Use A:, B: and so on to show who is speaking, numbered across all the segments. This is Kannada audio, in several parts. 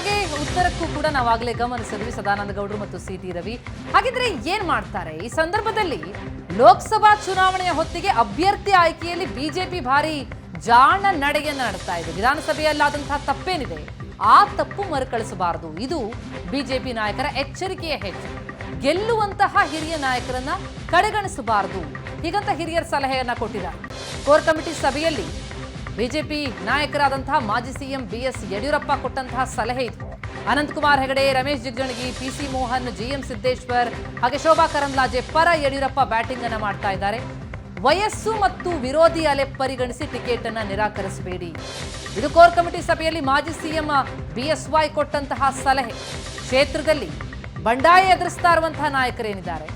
A: ಹಾಗೆ ಉತ್ತರಕ್ಕೂ ಕೂಡ ನಾವಾಗಲೇ ಗಮನಿಸಿದ್ವಿ. ಸದಾನಂದ ಗೌಡರು ಮತ್ತು ಸಿ ಟಿ ರವಿ. ಹಾಗಿದ್ರೆ ಏನ್ ಮಾಡ್ತಾರೆ? ಈ ಸಂದರ್ಭದಲ್ಲಿ ಲೋಕಸಭಾ ಚುನಾವಣೆಯ ಹೊತ್ತಿಗೆ ಅಭ್ಯರ್ಥಿ ಆಯ್ಕೆಯಲ್ಲಿ ಬಿಜೆಪಿ ಭಾರಿ ಜಾಣ ನಡೆಯನ್ನು ನಡೆಸ್ತಾ ಇದೆ. ವಿಧಾನಸಭೆಯಲ್ಲಾದಂತಹ ತಪ್ಪೇನಿದೆ? ಆ ತಪ್ಪು ಮರುಕಳಿಸಬಾರದು. ಇದು ಬಿಜೆಪಿ ನಾಯಕರ ಎಚ್ಚರಿಕೆಯ ಹೆಜ್ಜೆ. ಗೆಲ್ಲುವಂತಹ ಹಿರಿಯ ನಾಯಕರನ್ನ ಕಡೆಗಣಿಸಬಾರದು. ಹೀಗಂತ ಹಿರಿಯರ ಸಲಹೆಯನ್ನ ಕೊಟ್ಟಿದ್ದಾರೆ. ಕೋರ್ ಕಮಿಟಿ ಸಭೆಯಲ್ಲಿ ಬಿಜೆಪಿ ನಾಯಕರಾದಂತಹ ಮಾಜಿ ಸಿಎಂ ಬಿಎಸ್ ಯಡಿಯೂರಪ್ಪ ಕೊಟ್ಟಂತಹ ಸಲಹೆ ಇದು. Ananthkumar Hegde, Ramesh Jigajinagi P C Mohan, GM Siddeshwar ಹಾಗೆ ಶೋಭಾ ಕರಂದ್ಲಾಜೆ ಪರ ಯಡಿಯೂರಪ್ಪ ಬ್ಯಾಟಿಂಗ್ ಅನ್ನು ಮಾಡ್ತಾ ಇದ್ದಾರೆ. ವಯಸ್ಸು ಮತ್ತು ವಿರೋಧಿ ಅಲೆ ಪರಿಗಣಿಸಿ ಟಿಕೆಟ್ ಅನ್ನ ನಿರಾಕರಿಸಬೇಡಿ. ಇದು ಕೋರ್ ಕಮಿಟಿ ಸಭೆಯಲ್ಲಿ ಮಾಜಿ ಸಿಎಂ ಬಿಎಸ್ವೈ ಕೊಟ್ಟಂತಹ ಸಲಹೆ. ಕ್ಷೇತ್ರದಲ್ಲಿ ಬಂಡಾಯ ಎದುರಿಸ್ತಾ ಇರುವಂತಹ ನಾಯಕರೇನಿದ್ದಾರೆ?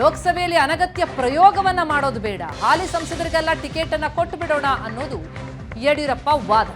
A: ಲೋಕಸಭೆಯಲ್ಲಿ ಅನಗತ್ಯ ಪ್ರಯೋಗವನ್ನ ಮಾಡೋದು ಬೇಡ. ಹಾಲಿ ಸಂಸದರಿಗೆಲ್ಲ ಟಿಕೆಟ್ ಅನ್ನ ಕೊಟ್ಟು ಬಿಡೋಣ ಅನ್ನೋದು ಯಡಿಯೂರಪ್ಪ ವಾದ.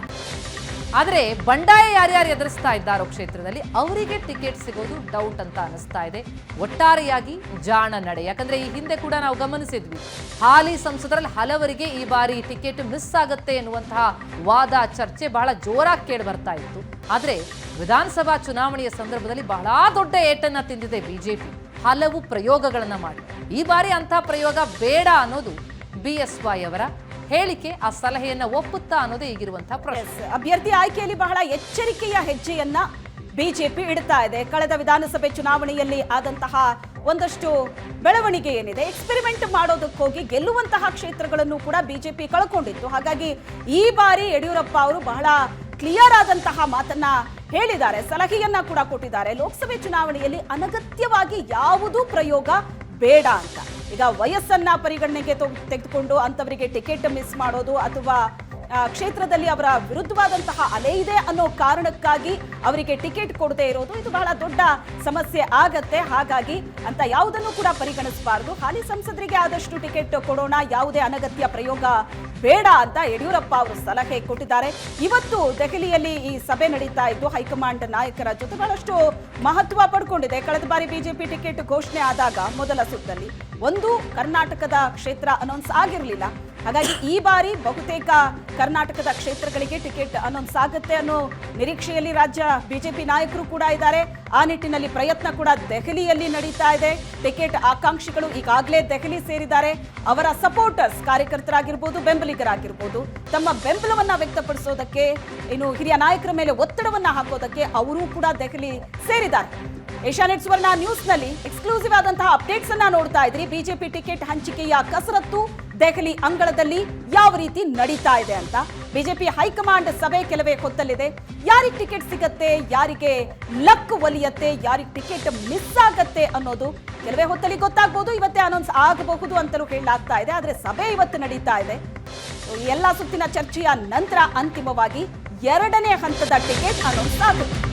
A: ಆದರೆ ಬಂಡಾಯ ಯಾರ್ಯಾರು ಎದುರಿಸ್ತಾ ಇದ್ದಾರೋ ಕ್ಷೇತ್ರದಲ್ಲಿ ಅವರಿಗೆ ಟಿಕೆಟ್ ಸಿಗೋದು ಡೌಟ್ ಅಂತ ಅನಿಸ್ತಾ ಇದೆ. ಒಟ್ಟಾರೆಯಾಗಿ ಜಾಣ ನಡೆ. ಯಾಕಂದ್ರೆ ಈ ಹಿಂದೆ ಕೂಡ ನಾವು ಗಮನಿಸಿದ್ವಿ. ಹಾಲಿ ಸಂಸದರಲ್ಲಿ ಹಲವರಿಗೆ ಈ ಬಾರಿ ಟಿಕೆಟ್ ಮಿಸ್ ಆಗುತ್ತೆ ಎನ್ನುವಂತಹ ವಾದ, ಚರ್ಚೆ ಬಹಳ ಜೋರಾಗಿ ಕೇಳಿ ಬರ್ತಾ ಇತ್ತು. ಆದರೆ ವಿಧಾನಸಭಾ ಚುನಾವಣೆಯ ಸಂದರ್ಭದಲ್ಲಿ ಬಹಳ ದೊಡ್ಡ ಏಟನ್ನ ತಿಂದಿದೆ ಬಿಜೆಪಿ. ಹಲವು ಪ್ರಯೋಗಗಳನ್ನು ಮಾಡಿ. ಈ ಬಾರಿ ಅಂಥ ಪ್ರಯೋಗ ಬೇಡ ಅನ್ನೋದು ಬಿ ಎಸ್ ವೈ ಅವರ ಹೇಳಿಕೆ. ಆ ಸಲಹೆಯನ್ನು ಒಪ್ಪುತ್ತಾ ಅನ್ನೋದೇ ಈಗಿರುವಂತಹ ಪ್ರಶ್ನೆ.
B: ಅಭ್ಯರ್ಥಿ ಆಯ್ಕೆಯಲ್ಲಿ ಬಹಳ ಎಚ್ಚರಿಕೆಯ ಹೆಜ್ಜೆಯನ್ನ ಬಿಜೆಪಿ ಇಡ್ತಾ ಇದೆ. ಕಳೆದ ವಿಧಾನಸಭೆ ಚುನಾವಣೆಯಲ್ಲಿ ಆದಂತಹ ಒಂದಷ್ಟು ಬೆಳವಣಿಗೆ ಏನಿದೆ? ಎಕ್ಸ್ಪೆರಿಮೆಂಟ್ ಮಾಡೋದಕ್ಕೆ ಹೋಗಿ ಗೆಲ್ಲುವಂತಹ ಕ್ಷೇತ್ರಗಳನ್ನು ಕೂಡ ಬಿಜೆಪಿ ಕಳ್ಕೊಂಡಿತ್ತು. ಹಾಗಾಗಿ ಈ ಬಾರಿ ಯಡಿಯೂರಪ್ಪ ಅವರು ಬಹಳ ಕ್ಲಿಯರ್ ಆದಂತಹ ಮಾತನ್ನ ಹೇಳಿದ್ದಾರೆ. ಸಲಹೆಯನ್ನ ಕೂಡ ಕೊಟ್ಟಿದ್ದಾರೆ. ಲೋಕಸಭೆ ಚುನಾವಣೆಯಲ್ಲಿ ಅನಗತ್ಯವಾಗಿ ಯಾವುದೂ ಪ್ರಯೋಗ? ಬೇಡ ಅಂತ. ಈಗ ವಯಸ್ಸನ್ನ ಪರಿಗಣನೆಗೆ ತೆಗೆದುಕೊಂಡು ಅಂತವರಿಗೆ ಟಿಕೆಟ್ ಮಿಸ್ ಮಾಡೋದು ಅಥವಾ ಕ್ಷೇತ್ರದಲ್ಲಿ ಅವರ ವಿರುದ್ಧವಾದಂತಹ ಅಲೆ ಇದೆ ಅನ್ನೋ ಕಾರಣಕ್ಕಾಗಿ ಅವರಿಗೆ ಟಿಕೆಟ್ ಕೊಡದೇ ಇರೋದು ಇದು ಬಹಳ ದೊಡ್ಡ ಸಮಸ್ಯೆ ಆಗತ್ತೆ. ಹಾಗಾಗಿ ಅಂತ ಯಾವುದನ್ನು ಕೂಡ ಪರಿಗಣಿಸಬಾರದು. ಹಾಲಿ ಸಂಸದರಿಗೆ ಆದಷ್ಟು ಟಿಕೆಟ್ ಕೊಡೋಣ. ಯಾವುದೇ ಅನಗತ್ಯ ಪ್ರಯೋಗ ಬೇಡ ಅಂತ ಯಡಿಯೂರಪ್ಪ ಅವರು ಸಲಹೆ ಕೊಟ್ಟಿದ್ದಾರೆ. ಇವತ್ತು ದೆಹಲಿಯಲ್ಲಿ ಈ ಸಭೆ ನಡೀತಾ ಇದ್ದು ಹೈಕಮಾಂಡ್ ನಾಯಕರ ಜೊತೆ ಬಹಳಷ್ಟು ಮಹತ್ವ ಪಡ್ಕೊಂಡಿದೆ. ಕಳೆದ ಬಾರಿ ಬಿಜೆಪಿ ಟಿಕೆಟ್ ಘೋಷಣೆ ಆದಾಗ ಮೊದಲ ಸುತ್ತಲ್ಲಿ ಒಂದು ಕರ್ನಾಟಕದ ಕ್ಷೇತ್ರ ಅನೌನ್ಸ್ ಆಗಿರಲಿಲ್ಲ. ಹಾಗಾಗಿ ಈ ಬಾರಿ ಬಹುತೇಕ ಕರ್ನಾಟಕದ ಕ್ಷೇತ್ರಗಳಿಗೆ ಟಿಕೆಟ್ ಅನೌನ್ಸ್ ಆಗುತ್ತೆ ಅನ್ನೋ ನಿರೀಕ್ಷೆಯಲ್ಲಿ ರಾಜ್ಯ ಬಿಜೆಪಿ ನಾಯಕರು ಕೂಡ ಇದ್ದಾರೆ. ಆ ನಿಟ್ಟಿನಲ್ಲಿ ಪ್ರಯತ್ನ ಕೂಡ ದೆಹಲಿಯಲ್ಲಿ ನಡೀತಾ ಇದೆ. ಟಿಕೆಟ್ ಆಕಾಂಕ್ಷಿಗಳು ಈಗಾಗಲೇ ದೆಹಲಿ ಸೇರಿದ್ದಾರೆ. ಅವರ ಸಪೋರ್ಟರ್ಸ್ ಕಾರ್ಯಕರ್ತರಾಗಿರ್ಬೋದು, ಬೆಂಬಲಿಗರಾಗಿರ್ಬೋದು, ತಮ್ಮ ಬೆಂಬಲವನ್ನ ವ್ಯಕ್ತಪಡಿಸೋದಕ್ಕೆ, ಇನ್ನು ಹಿರಿಯ ನಾಯಕರ ಮೇಲೆ ಒತ್ತಡವನ್ನ ಹಾಕೋದಕ್ಕೆ ಅವರು ಕೂಡ ದೆಹಲಿ ಸೇರಿದ್ದಾರೆ. ಏಷ್ಯಾನೆಟ್ ಸುವರ್ಣ ನ್ಯೂಸ್ನಲ್ಲಿ ಎಕ್ಸ್ಕ್ಲೂಸಿವ್ ಆದಂತಹ ಅಪ್ಡೇಟ್ಸ್ ಅನ್ನ ನೋಡ್ತಾ ಇದ್ರಿ. ಬಿಜೆಪಿ ಟಿಕೆಟ್ ಹಂಚಿಕೆಯ ಕಸರತ್ತು ದೆಹಲಿ ಅಂಗಳದಲ್ಲಿ ಯಾವ ರೀತಿ ನಡೀತಾ ಇದೆ ಅಂತ. ಬಿಜೆಪಿ ಹೈಕಮಾಂಡ್ ಸಭೆ ಕೆಲವೇ ಹೊತ್ತಲ್ಲಿದೆ. ಯಾರಿಗೆ ಟಿಕೆಟ್ ಸಿಗತ್ತೆ, ಯಾರಿಗೆ ಲಕ್ ಒಲಿಯತ್ತೆ, ಯಾರಿಗೆ ಟಿಕೆಟ್ ಮಿಸ್ ಆಗತ್ತೆ ಅನ್ನೋದು ಕೆಲವೇ ಹೊತ್ತಲ್ಲಿ ಗೊತ್ತಾಗ್ಬೋದು, ಇವತ್ತೇ ಅನೌನ್ಸ್ ಆಗಬಹುದು ಅಂತಲೂ ಹೇಳಲಾಗ್ತಾ ಇದೆ. ಆದರೆ ಸಭೆ ಇವತ್ತು ನಡೀತಾ ಇದೆ. ಎಲ್ಲ ಸುತ್ತಿನ ಚರ್ಚೆಯ ನಂತರ ಅಂತಿಮವಾಗಿ ಎರಡನೇ ಹಂತದ ಟಿಕೆಟ್ ಅನೌನ್ಸ್ ಆಗುತ್ತೆ.